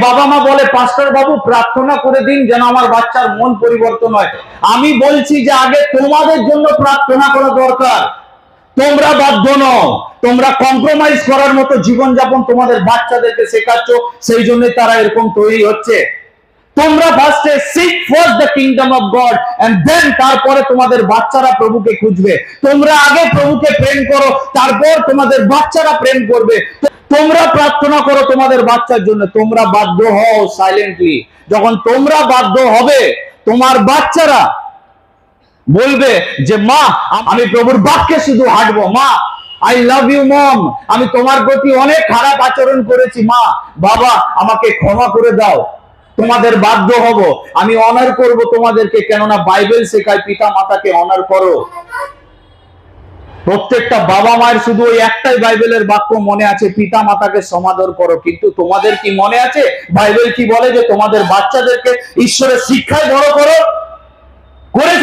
বাবা মা বলে, পাস্টার বাবু, প্রার্থনা করে দিন যেন আমার বাচ্চার মন পরিবর্তন হয়। আমি বলছি যে, আগে তোমাদের জন্য প্রার্থনা করা দরকার। তোমরা বাধ্য নও। তোমরা কম্প্রোমাইজ করার মতো জীবনযাপন তোমাদের বাচ্চাদেরকে শেখাচ্ছ। সেই জন্য তারা এরকম তৈরি হচ্ছে। তোমরা ফার্স্টে seek first the kingdom of God and then তারপরে তোমাদের বাচ্চারা প্রভুকে খুঁজবে। তোমরা আগে প্রভুকে প্রেম করো, তারপর তোমাদের বাচ্চারা প্রেম করবে। তোমরা প্রার্থনা করো তোমাদের বাচ্চার জন্য, তোমরা বাধ্য হও সাইলেন্টলি যখন তোমরা বাধ্য হবে, তোমার বাচ্চারা বলবে যে, মা, আমি প্রভুর বাক্যে শুধু হাঁটবো। মা আই লাভ ইউ মম আমি তোমার প্রতি অনেক খারাপ আচরণ করেছি, মা। বাবা, আমাকে ক্ষমা করে দাও। তোমাদের বাধ্য হব। আমি অনার করব তোমাদেরকে, কেননা বাইবেল শেখায় পিতা মাতাকে অনার করো। প্রত্যেকটা বাবা মায়ের শুধু ওই একটাই বাইবেলের বাক্য মনে আছে, পিতা মাতাকে সমাদর করো। কিন্তু তোমাদের কি মনে আছে? বাইবেল কি বলে যে তোমাদের বাচ্চাদেরকে ঈশ্বরের শিক্ষায় বড় করো? করেছ